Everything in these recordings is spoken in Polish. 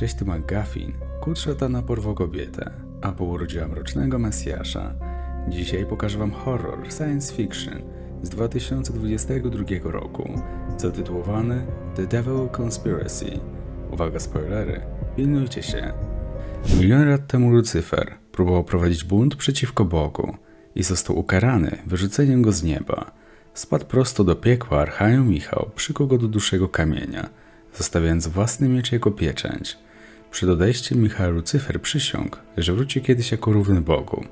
Cześć tu McGuffin. Kut szatana porwał kobietę, a po urodziła mrocznego Mesjasza. Dzisiaj pokażę wam horror science fiction z 2022 roku, zatytułowany The Devil Conspiracy. Uwaga spoilery, pilnujcie się. Milion lat temu Lucyfer próbował prowadzić bunt przeciwko Bogu i został ukarany wyrzuceniem go z nieba. Spadł prosto do piekła Archają Michał, przykuł go do dłuższego kamienia, zostawiając własny miecz jako pieczęć. Przed odejściem Michał Lucyfer przysiągł, że wróci kiedyś jako równy Bogu.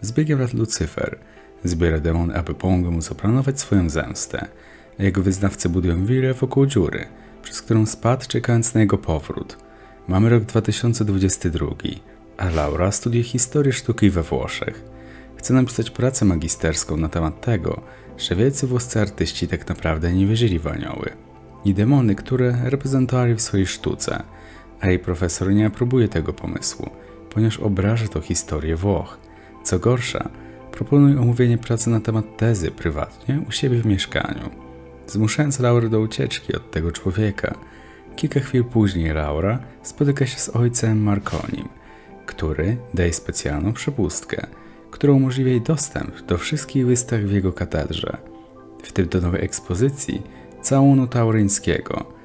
Z biegiem lat Lucyfer zbiera demony, aby pomogły mu zaplanować swoją zemstę, a jego wyznawcy budują willę wokół dziury, przez którą spadł czekając na jego powrót. Mamy rok 2022, a Laura studiuje historię sztuki we Włoszech. Chce napisać pracę magisterską na temat tego, że wielcy włoscy artyści tak naprawdę nie wierzyli w anioły i demony, które reprezentowali w swojej sztuce, a jej profesor nie aprobuje tego pomysłu, ponieważ obraża to historię Włoch. Co gorsza, proponuje omówienie pracy na temat tezy prywatnie u siebie w mieszkaniu, zmuszając Laurę do ucieczki od tego człowieka. Kilka chwil później Laura spotyka się z ojcem Marconim, który daje specjalną przepustkę, która umożliwia jej dostęp do wszystkich wystaw w jego katedrze, w tym do nowej ekspozycji całunu tauryńskiego.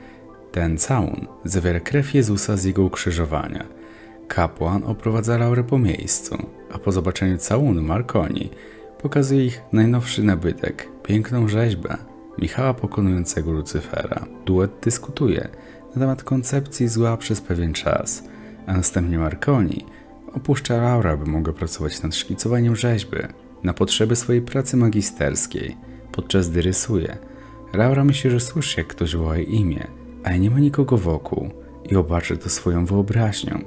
Ten całun zawiera krew Jezusa z jego ukrzyżowania. Kapłan oprowadza Laurę po miejscu, a po zobaczeniu całunu Marconi pokazuje ich najnowszy nabytek, piękną rzeźbę Michała pokonującego Lucyfera. Duet dyskutuje na temat koncepcji zła przez pewien czas, a następnie Marconi opuszcza Laura, by mogła pracować nad szkicowaniem rzeźby na potrzeby swojej pracy magisterskiej, podczas gdy rysuje. Laura myśli, że słyszy, jak ktoś woła jej imię, ale nie ma nikogo wokół i obarczy to swoją wyobraźnią.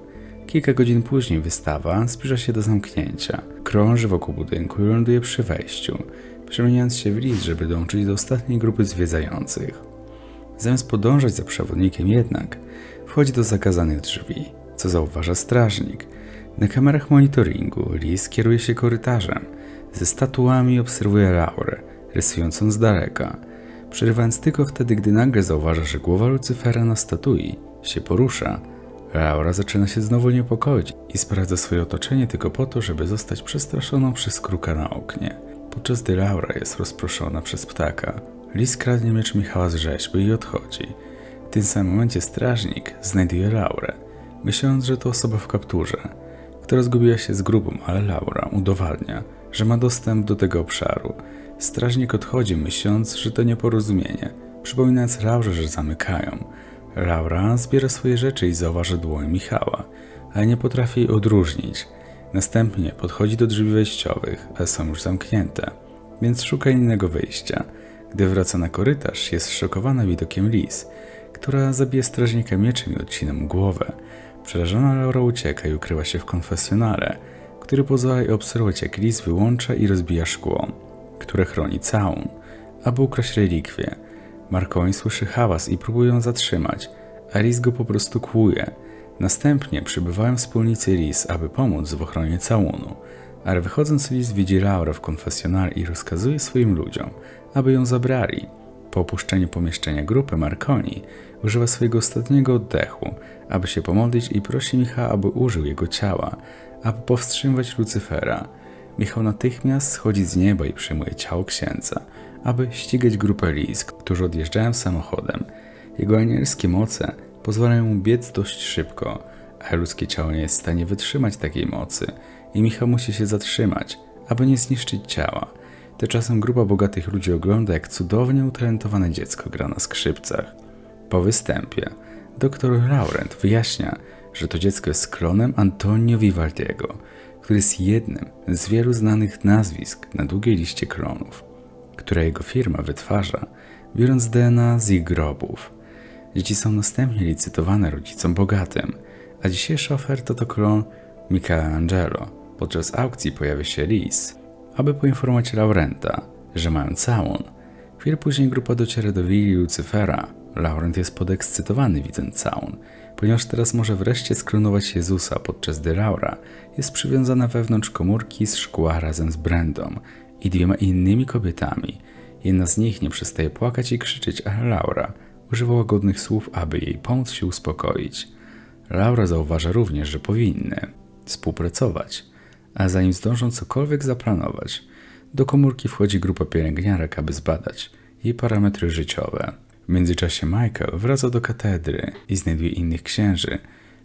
Kilka godzin później wystawa zbliża się do zamknięcia. Krąży wokół budynku i ląduje przy wejściu, przemieniając się w list, żeby dołączyć do ostatniej grupy zwiedzających. Zamiast podążać za przewodnikiem jednak, wchodzi do zakazanych drzwi, co zauważa strażnik. Na kamerach monitoringu Lis kieruje się korytarzem, ze statuami obserwuje Laurę, rysującą z daleka, przerywając tylko wtedy, gdy nagle zauważa, że głowa Lucyfera na statui się porusza. Laura zaczyna się znowu niepokoić i sprawdza swoje otoczenie tylko po to, żeby zostać przestraszoną przez kruka na oknie. Podczas gdy Laura jest rozproszona przez ptaka, Lis kradnie miecz Michała z rzeźby i odchodzi. W tym samym momencie strażnik znajduje Laurę, myśląc, że to osoba w kapturze, która zgubiła się z grubą, ale Laura udowadnia, że ma dostęp do tego obszaru. Strażnik odchodzi, myśląc, że to nieporozumienie, przypominając Laurze, że zamykają. Laura zbiera swoje rzeczy i zauważa dłoń Michała, ale nie potrafi jej odróżnić. Następnie podchodzi do drzwi wejściowych, ale są już zamknięte, więc szuka innego wyjścia. Gdy wraca na korytarz, jest szokowana widokiem Liz, która zabije strażnika mieczem i odcina mu głowę. Przerażona Laura ucieka i ukrywa się w konfesjonale, który pozwala jej obserwować jak Liz wyłącza i rozbija szkło, które chroni całun, aby ukraść relikwie. Marconi słyszy hałas i próbuje ją zatrzymać, a Liz go po prostu kłuje. Następnie przybywają wspólnicy Liz, aby pomóc w ochronie całunu, ale wychodząc Liz widzi Laurę w konfesjonale i rozkazuje swoim ludziom, aby ją zabrali. Po opuszczeniu pomieszczenia grupy Marconi używa swojego ostatniego oddechu, aby się pomodlić i prosi Michała, aby użył jego ciała, aby powstrzymywać Lucyfera. Michał natychmiast schodzi z nieba i przyjmuje ciało księdza, aby ścigać grupę Liz, którzy odjeżdżają samochodem. Jego anielskie moce pozwalają mu biec dość szybko, a ludzkie ciało nie jest w stanie wytrzymać takiej mocy i Michał musi się zatrzymać, aby nie zniszczyć ciała. Tymczasem grupa bogatych ludzi ogląda, jak cudownie utalentowane dziecko gra na skrzypcach. Po występie dr Laurent wyjaśnia, że to dziecko jest klonem Antonio Vivaldiego, który jest jednym z wielu znanych nazwisk na długiej liście klonów, które jego firma wytwarza, biorąc DNA z ich grobów. Dzieci są następnie licytowane rodzicom bogatym, a dzisiejsza oferta to klon Michelangelo. Podczas aukcji pojawia się Liz, aby poinformować Laurenta, że mają całun. Chwilę później grupa dociera do willi Lucyfera. Laurent jest podekscytowany widząc całun, ponieważ teraz może wreszcie sklonować Jezusa, podczas gdy Laura jest przywiązana wewnątrz komórki z szkła razem z Brendą i dwiema innymi kobietami. Jedna z nich nie przestaje płakać i krzyczeć, ale Laura używa łagodnych słów, aby jej pomóc się uspokoić. Laura zauważa również, że powinny współpracować, a zanim zdążą cokolwiek zaplanować, do komórki wchodzi grupa pielęgniarek, aby zbadać jej parametry życiowe. W międzyczasie Michael wraca do katedry i znajduje innych księży,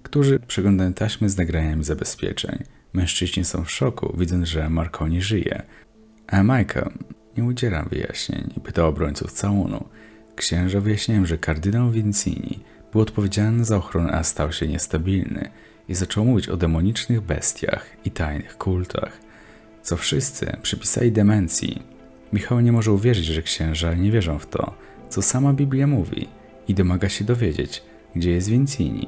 którzy przeglądają taśmy z nagraniami zabezpieczeń. Mężczyźni są w szoku, widząc, że Marconi żyje, a Michael nie udziela wyjaśnień i pyta obrońców całunu. Księża wyjaśniają, że kardynał Vincini był odpowiedzialny za ochronę, a stał się niestabilny i zaczął mówić o demonicznych bestiach i tajnych kultach, co wszyscy przypisali demencji. Michał nie może uwierzyć, że księża nie wierzą w to, co sama Biblia mówi i domaga się dowiedzieć, gdzie jest Vincini.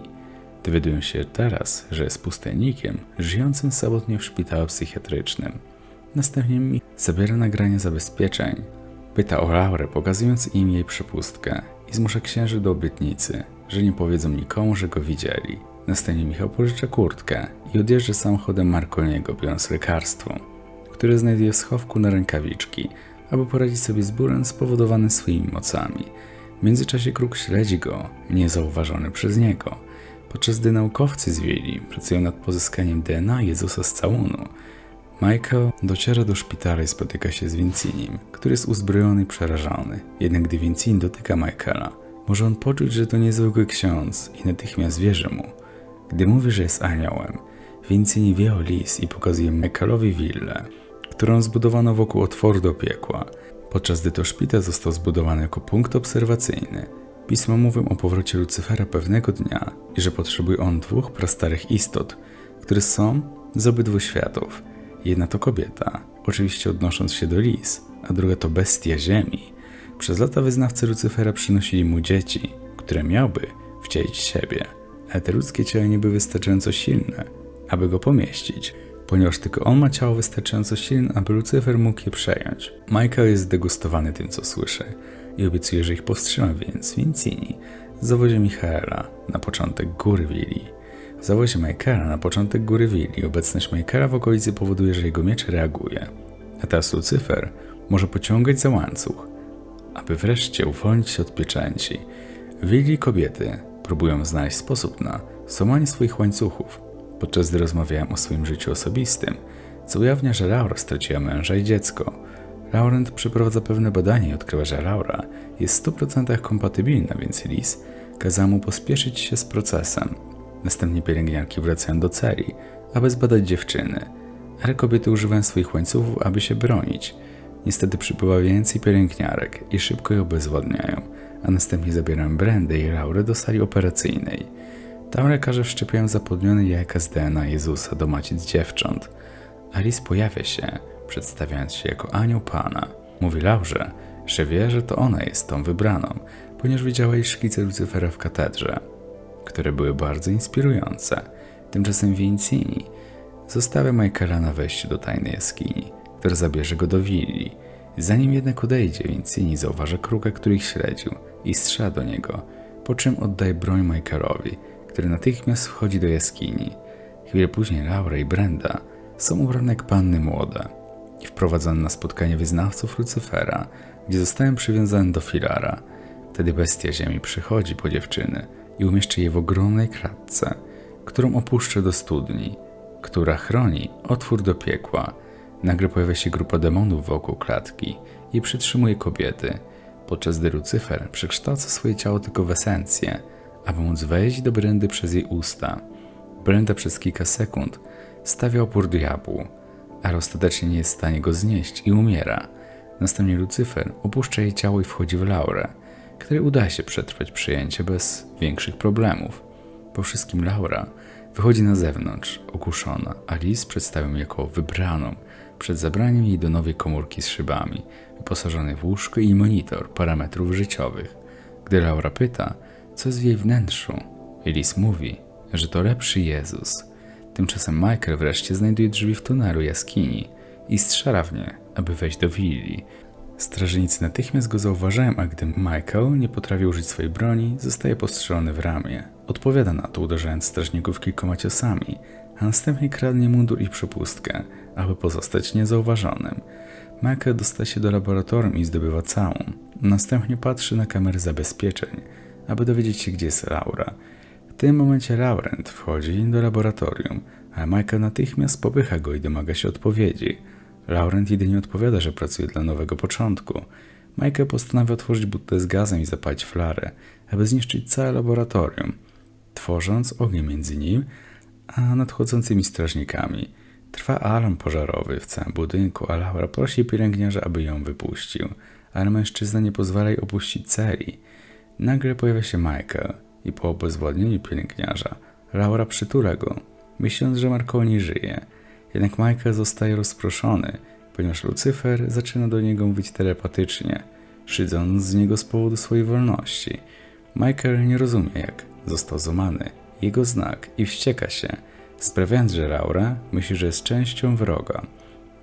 Dowiadują się teraz, że jest pustelnikiem żyjącym samotnie w szpitalu psychiatrycznym. Następnie mi zabiera nagranie zabezpieczeń, pyta o Laurę, pokazując im jej przepustkę i zmusza księży do obietnicy, że nie powiedzą nikomu, że go widzieli. Następnie Michał pożycza kurtkę i odjeżdża samochodem Marconiego, biorąc lekarstwo, które znajduje w schowku na rękawiczki, aby poradzić sobie z bólem spowodowanym swoimi mocami. W międzyczasie kruk śledzi go, niezauważony przez niego, podczas gdy naukowcy z Willi pracują nad pozyskaniem DNA Jezusa z całunu. Michael dociera do szpitala i spotyka się z Vincinim, który jest uzbrojony i przerażony. Jednak gdy Vincin dotyka Michaela, może on poczuć, że to niezwykły ksiądz i natychmiast wierzy mu. Gdy mówi, że jest aniołem, Vincini wie o lis i pokazuje Michaelowi willę, którą zbudowano wokół otworu do piekła, podczas gdy to szpital został zbudowany jako punkt obserwacyjny. Pisma mówią o powrocie Lucyfera pewnego dnia i że potrzebuje on dwóch prastarych istot, które są z obydwu światów. Jedna to kobieta, oczywiście odnosząc się do lis, a druga to bestia ziemi. Przez lata wyznawcy Lucyfera przynosili mu dzieci, które miałby wcielić siebie, ale te ludzkie ciała nie były wystarczająco silne, aby go pomieścić, ponieważ tylko on ma ciało wystarczająco silne, aby Lucyfer mógł je przejąć. Michael jest zdegustowany tym, co słyszy i obiecuje, że ich powstrzyma, więc Vincini zawozi Michaela na początek góry Willi. W zawozie na początek góry Willi obecność Michaela w okolicy powoduje, że jego miecz reaguje. A teraz Lucyfer może pociągać za łańcuch, aby wreszcie uwolnić się od pieczęci. Willi kobiety próbują znaleźć sposób na złamanie swoich łańcuchów, podczas gdy rozmawiałem o swoim życiu osobistym, co ujawnia, że Laura straciła męża i dziecko. Laurent przeprowadza pewne badanie i odkrywa, że Laura jest w 100% kompatybilna, więc Lis kazał mu pospieszyć się z procesem. Następnie pielęgniarki wracają do celi, aby zbadać dziewczyny, ale kobiety używają swoich łańcuchów, aby się bronić. Niestety przybywa więcej pielęgniarek i szybko je obezwładniają, a następnie zabierają Brandę i Laurę do sali operacyjnej. Tam lekarze wszczepiają zapłodnione jajka z DNA Jezusa do macic dziewcząt. Alice pojawia się, przedstawiając się jako anioł Pana. Mówi Laurze, że wie, że to ona jest tą wybraną, ponieważ widziała jej szkice Lucyfera w katedrze, które były bardzo inspirujące. Tymczasem Vincini zostawia Michaela na wejściu do tajnej jaskini, która zabierze go do willi. Zanim jednak odejdzie, Vincini zauważa kruka, który ich śledził i strzela do niego, po czym oddaje broń Michaelowi, który natychmiast wchodzi do jaskini. Chwilę później Laura i Brenda są ubrane jak panny młode i wprowadzone na spotkanie wyznawców Lucyfera, gdzie zostają przywiązane do filara. Wtedy bestia ziemi przychodzi po dziewczyny i umieszcza je w ogromnej klatce, którą opuszcza do studni, która chroni otwór do piekła. Nagle pojawia się grupa demonów wokół klatki i przytrzymuje kobiety, podczas gdy Lucyfer przekształca swoje ciało tylko w esencję, aby móc wejść do Brendy przez jej usta. Brenda przez kilka sekund stawia opór diabłu, ale ostatecznie nie jest w stanie go znieść i umiera. Następnie Lucyfer opuszcza jej ciało i wchodzi w Laurę, której uda się przetrwać przyjęcie bez większych problemów. Po wszystkim Laura wychodzi na zewnątrz, okuszona, a Liz przedstawią jako wybraną przed zabraniem jej do nowej komórki z szybami, wyposażonej w łóżko i monitor parametrów życiowych. Gdy Laura pyta, co jest w jej wnętrzu, Elis mówi, że to lepszy Jezus. Tymczasem Michael wreszcie znajduje drzwi w tunelu jaskini i strzela w nie, aby wejść do willi. Strażnicy natychmiast go zauważają, a gdy Michael nie potrafi użyć swojej broni, zostaje postrzelony w ramię. Odpowiada na to, uderzając strażników kilkoma ciosami, a następnie kradnie mundur i przepustkę, aby pozostać niezauważonym. Michael dostaje się do laboratorium i zdobywa całą. Następnie patrzy na kamery zabezpieczeń, aby dowiedzieć się, gdzie jest Laura. tym momencie Laurent wchodzi do laboratorium, a Michael natychmiast popycha go i domaga się odpowiedzi. Laurent jedynie odpowiada, że pracuje dla nowego początku. Michael postanawia otworzyć butlę z gazem i zapalić flarę, aby zniszczyć całe laboratorium, tworząc ogień między nim a nadchodzącymi strażnikami. Trwa alarm pożarowy w całym budynku, a Laura prosi pielęgniarza, aby ją wypuścił, ale mężczyzna nie pozwala jej opuścić celi. Nagle pojawia się Michael i po obezwładnieniu pielęgniarza Laura przytula go, myśląc, że Marconi żyje. Jednak Michael zostaje rozproszony, ponieważ Lucyfer zaczyna do niego mówić telepatycznie, szydząc z niego z powodu swojej wolności. Michael nie rozumie, jak został złamany jego znak i wścieka się, sprawiając, że Laura myśli, że jest częścią wroga.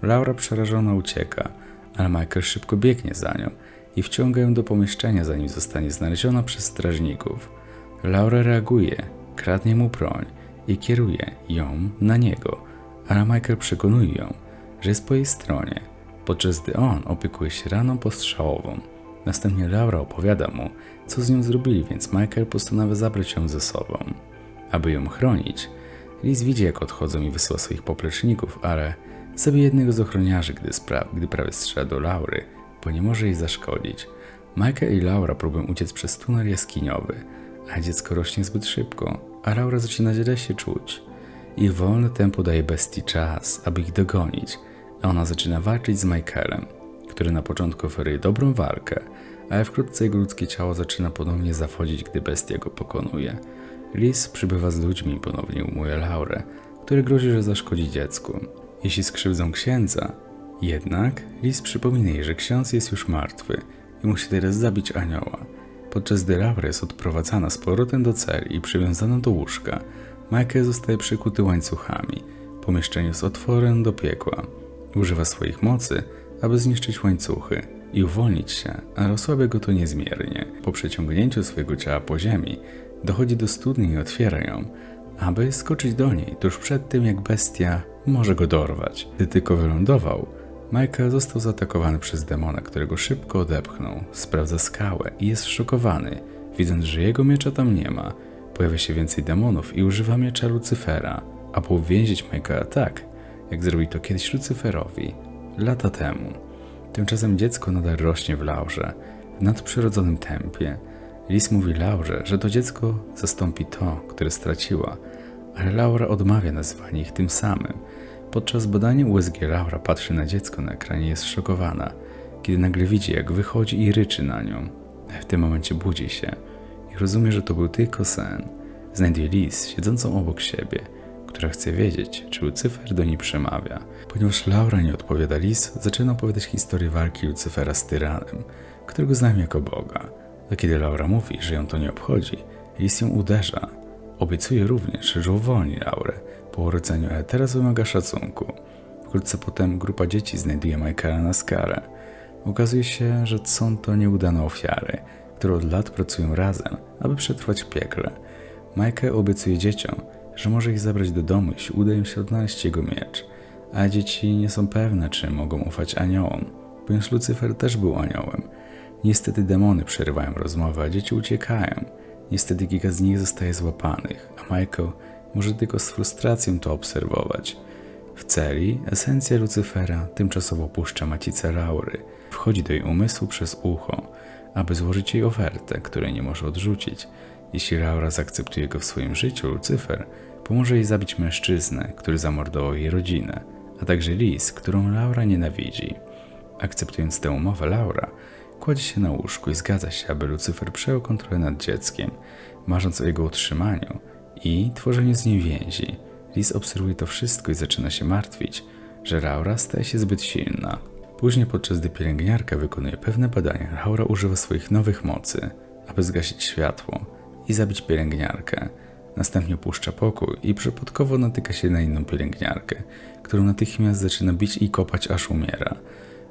Laura przerażona ucieka, ale Michael szybko biegnie za nią i wciąga ją do pomieszczenia, zanim zostanie znaleziona przez strażników. Laura reaguje, kradnie mu broń i kieruje ją na niego, ale Michael przekonuje ją, że jest po jej stronie, podczas gdy on opiekuje się raną postrzałową. Następnie Laura opowiada mu, co z nią zrobili, więc Michael postanawia zabrać ją ze sobą. Aby ją chronić, Liz widzi, jak odchodzą i wysyła swoich popleczników, ale zabije jednego z ochroniarzy, gdy, gdy prawie strzela do Laury, bo nie może jej zaszkodzić. Michael i Laura próbują uciec przez tunel jaskiniowy, a dziecko rośnie zbyt szybko, a Laura zaczyna źle się czuć. Ich wolne tempo daje bestii czas, aby ich dogonić, a ona zaczyna walczyć z Michaelem, który na początku oferuje dobrą walkę, ale wkrótce jego ludzkie ciało zaczyna ponownie zawodzić, gdy bestia go pokonuje. Liz przybywa z ludźmi i ponownie umuje Laurę, który grozi, że zaszkodzi dziecku. Jeśli skrzywdzą księdza, jednak Liz przypomina jej, że ksiądz jest już martwy i musi teraz zabić anioła. Podczas gdy Laura jest odprowadzana z powrotem do celi i przywiązana do łóżka, Michael zostaje przykuty łańcuchami. Pomieszczenie z otworem do piekła. Używa swoich mocy, aby zniszczyć łańcuchy i uwolnić się, ale osłabia go to niezmiernie. Po przeciągnięciu swojego ciała po ziemi, dochodzi do studni i otwiera ją, aby skoczyć do niej tuż przed tym, jak bestia może go dorwać. Gdy tylko wylądował, Michael został zaatakowany przez demona, którego szybko odepchnął. Sprawdza skałę i jest szokowany, widząc, że jego miecza tam nie ma. Pojawia się więcej demonów i używa miecza Lucyfera, aby uwięzić Michaela tak, jak zrobił to kiedyś Lucyferowi, lata temu. Tymczasem dziecko nadal rośnie w Laurze, w nadprzyrodzonym tempie. Lis mówi Laurze, że to dziecko zastąpi to, które straciła, ale Laura odmawia nazywania ich tym samym. Podczas badania USG Laura patrzy na dziecko na ekranie i jest szokowana, kiedy nagle widzi, jak wychodzi i ryczy na nią. W tym momencie budzi się i rozumie, że to był tylko sen. Znajduje Liz siedzącą obok siebie, która chce wiedzieć, czy Lucyfer do niej przemawia. Ponieważ Laura nie odpowiada Liz, zaczyna opowiadać historię walki Lucyfera z tyranem, którego znam jako Boga. A kiedy Laura mówi, że ją to nie obchodzi, Liz ją uderza. Obiecuje również, że uwolni Laurę po urodzeniu, teraz wymaga szacunku. Wkrótce potem grupa dzieci znajduje Michaela na skarę. Okazuje się, że są to nieudane ofiary, które od lat pracują razem, aby przetrwać w piekle. Michael obiecuje dzieciom, że może ich zabrać do domu, jeśli uda im się odnaleźć jego miecz. A dzieci nie są pewne, czy mogą ufać aniołom, ponieważ Lucyfer też był aniołem. Niestety demony przerywają rozmowę, a dzieci uciekają. Niestety kilka z nich zostaje złapanych, a Michael może tylko z frustracją to obserwować. W celi esencja Lucyfera tymczasowo opuszcza macicę Laury, wchodzi do jej umysłu przez ucho, aby złożyć jej ofertę, której nie może odrzucić. Jeśli Laura zaakceptuje go w swoim życiu, Lucyfer pomoże jej zabić mężczyznę, który zamordował jej rodzinę, a także Liz, którą Laura nienawidzi. Akceptując tę umowę, Laura kładzie się na łóżku i zgadza się, aby Lucyfer przejął kontrolę nad dzieckiem, marząc o jego utrzymaniu i tworzeniu z niej więzi. Liz obserwuje to wszystko i zaczyna się martwić, że Laura staje się zbyt silna. Później, podczas gdy pielęgniarka wykonuje pewne badania, Laura używa swoich nowych mocy, aby zgasić światło i zabić pielęgniarkę. Następnie opuszcza pokój i przypadkowo natyka się na inną pielęgniarkę, którą natychmiast zaczyna bić i kopać, aż umiera.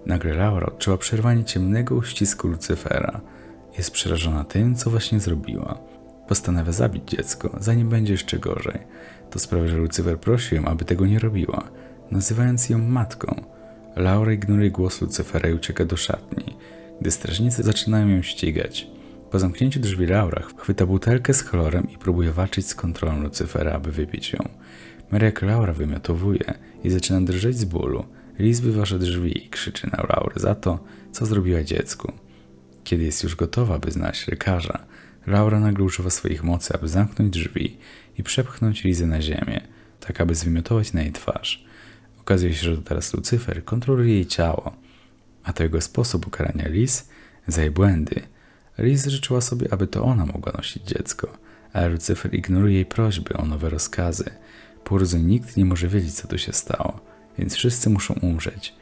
Nagle Laura odczuła przerwanie ciemnego uścisku Lucyfera. Jest przerażona tym, co właśnie zrobiła. Postanawia zabić dziecko, zanim będzie jeszcze gorzej. To sprawia, że Lucyfer prosił ją, aby tego nie robiła, nazywając ją matką. Laura ignoruje głos Lucyfera i ucieka do szatni, gdy strażnicy zaczynają ją ścigać. Po zamknięciu drzwi Laura chwyta butelkę z chlorem i próbuje walczyć z kontrolą Lucyfera, aby wypić ją. Mary jak Laura wymiotowuje i zaczyna drżeć z bólu. Liz wyważa drzwi i krzyczy na Laurę za to, co zrobiła dziecku. Kiedy jest już gotowa, by znaleźć lekarza, Laura nagle używa swoich mocy, aby zamknąć drzwi i przepchnąć Lizę na ziemię, tak aby zwymiotować na jej twarz. Okazuje się, że teraz Lucyfer kontroluje jej ciało, a to jego sposób ukarania Liz za jej błędy. Liz życzyła sobie, aby to ona mogła nosić dziecko, ale Lucyfer ignoruje jej prośby o nowe rozkazy. Po nikt nie może wiedzieć, co tu się stało, więc wszyscy muszą umrzeć.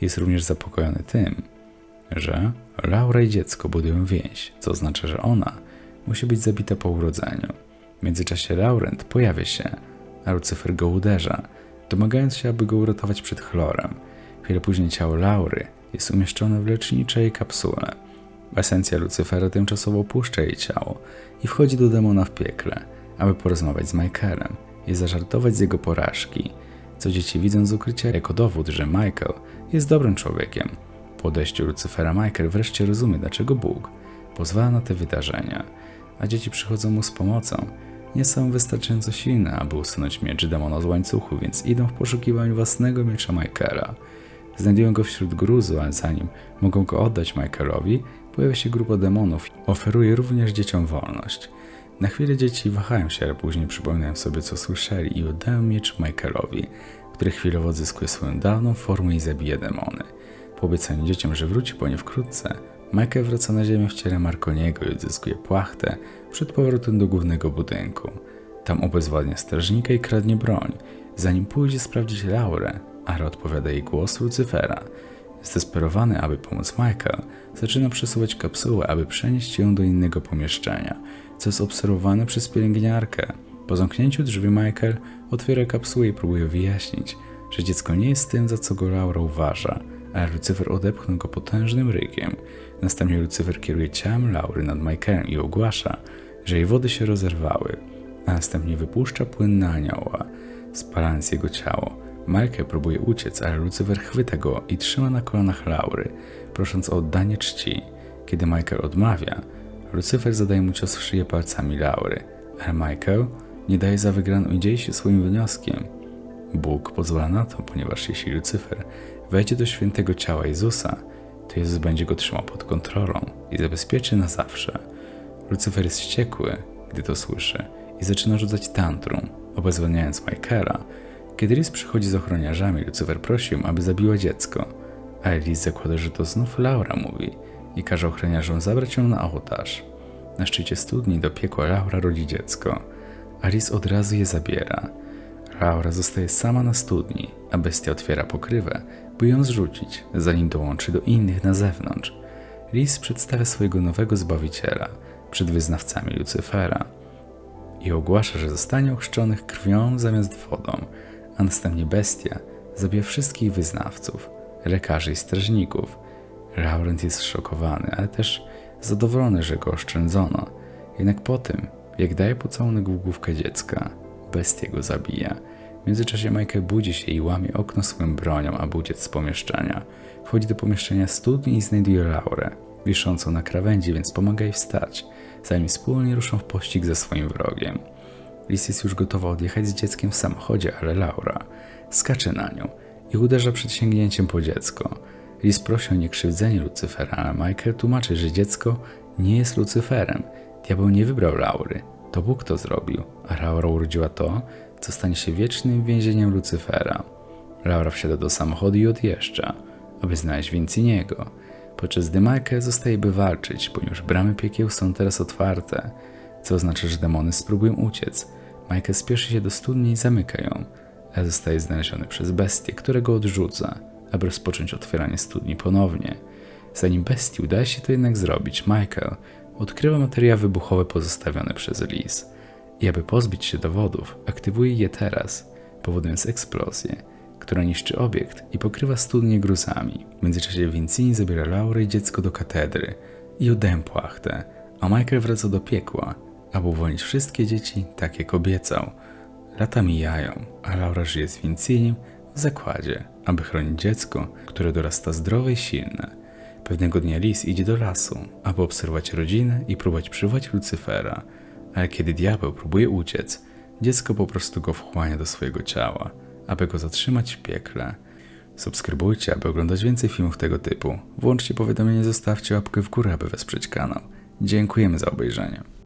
Jest również zapokojony tym, że Laura i dziecko budują więź, co oznacza, że ona musi być zabita po urodzeniu. W międzyczasie Laurent pojawia się, a Lucyfer go uderza, domagając się, aby go uratować przed chlorem. Chwilę później ciało Laury jest umieszczone w leczniczej kapsule. Esencja Lucyfera tymczasowo opuszcza jej ciało i wchodzi do demona w piekle, aby porozmawiać z Michaelem i zażartować z jego porażki, co dzieci widzą z ukrycia jako dowód, że Michael jest dobrym człowiekiem. Po odejściu Lucyfera Michael wreszcie rozumie, dlaczego Bóg pozwala na te wydarzenia, a dzieci przychodzą mu z pomocą. Nie są wystarczająco silne, aby usunąć miecz demona z łańcuchu, więc idą w poszukiwaniu własnego miecza Michaela. Znajdują go wśród gruzu, a zanim mogą go oddać Michaelowi, pojawia się grupa demonów oferuje również dzieciom wolność. Na chwilę dzieci wahają się, ale później przypominają sobie, co słyszeli i oddają miecz Michaelowi, który chwilowo odzyskuje swoją dawną formę i zabija demony. Po obiecaniu dzieciom, że wróci po nie wkrótce, Michael wraca na ziemię w ciele Marconiego i odzyskuje płachtę przed powrotem do głównego budynku. Tam obezwładnia strażnika i kradnie broń, zanim pójdzie sprawdzić Laurę, ale odpowiada jej głos Lucyfera. Zdesperowany, aby pomóc Michael, zaczyna przesuwać kapsułę, aby przenieść ją do innego pomieszczenia, co jest obserwowane przez pielęgniarkę. Po zamknięciu drzwi Michael otwiera kapsułę i próbuje wyjaśnić, że dziecko nie jest tym, za co go Laura uważa, ale Lucyfer odepchnął go potężnym rykiem. Następnie Lucyfer kieruje ciałem Laury nad Michaelem i ogłasza, że jej wody się rozerwały, a następnie wypuszcza płyn na anioła, spalając jego ciało. Michael próbuje uciec, ale Lucyfer chwyta go i trzyma na kolanach Laury, prosząc o oddanie czci. Kiedy Michael odmawia, Lucyfer zadaje mu cios w szyję palcami Laury, ale Michael nie daje za wygraną i dzieje się swoim wnioskiem. Bóg pozwala na to, ponieważ jeśli Lucyfer wejdzie do świętego ciała Jezusa, to Jezus będzie go trzymał pod kontrolą i zabezpieczy na zawsze. Lucyfer jest wściekły, gdy to słyszy i zaczyna rzucać tantrum, obezwładniając Michaela. Kiedy Liz przychodzi z ochroniarzami, Lucyfer prosi ją, aby zabiła dziecko, a Liz zakłada, że to znów Laura mówi i każe ochroniarzom zabrać ją na ołtarz. Na szczycie studni do piekła Laura rodzi dziecko, a Liz od razu je zabiera. Laura zostaje sama na studni, a bestia otwiera pokrywę, by ją zrzucić, zanim dołączy do innych na zewnątrz. Lis przedstawia swojego nowego zbawiciela przed wyznawcami Lucyfera i ogłasza, że zostanie ochrzczonych krwią zamiast wodą, a następnie bestia zabija wszystkich wyznawców, lekarzy i strażników. Laurent jest szokowany, ale też zadowolony, że go oszczędzono. Jednak po tym, jak daje pocałunek w główkę dziecka, bestia go zabija. Międzyczasie Michael budzi się i łamie okno swoją bronią, aby uciec z pomieszczenia. Wchodzi do pomieszczenia studni i znajduje Laurę, wiszącą na krawędzi, więc pomaga jej wstać, zanim wspólnie ruszą w pościg ze swoim wrogiem. Lis jest już gotowa odjechać z dzieckiem w samochodzie, ale Laura skacze na nią i uderza przed sięgnięciem po dziecko. Lis prosi o niekrzywdzenie Lucyfera, ale Michael tłumaczy, że dziecko nie jest Lucyferem. Diabeł nie wybrał Laury, to Bóg to zrobił, a Laura urodziła to, co stanie się wiecznym więzieniem Lucyfera. Laura wsiada do samochodu i odjeżdża, aby znaleźć Vinciniego, podczas gdy Michael zostaje by walczyć, ponieważ bramy piekieł są teraz otwarte, co oznacza, że demony spróbują uciec. Michael spieszy się do studni i zamyka ją, a zostaje znaleziony przez bestię, które go odrzuca, aby rozpocząć otwieranie studni ponownie. Zanim bestii udaje się to jednak zrobić, Michael odkrywa materiały wybuchowe pozostawione przez Liz i aby pozbyć się dowodów, aktywuje je teraz, powodując eksplozję, która niszczy obiekt i pokrywa studnię gruzami. W międzyczasie Vincini zabiera Laurę i dziecko do katedry i oddaje płachtę, a Michael wraca do piekła, aby uwolnić wszystkie dzieci, tak jak obiecał. Lata mijają, a Laura żyje z Vincinim w zakładzie, aby chronić dziecko, które dorasta zdrowe i silne. Pewnego dnia lis idzie do lasu, aby obserwować rodzinę i próbować przywołać Lucyfera, ale kiedy diabeł próbuje uciec, dziecko po prostu go wchłania do swojego ciała, aby go zatrzymać w piekle. Subskrybujcie, aby oglądać więcej filmów tego typu. Włączcie powiadomienie, zostawcie łapkę w górę, aby wesprzeć kanał. Dziękujemy za obejrzenie.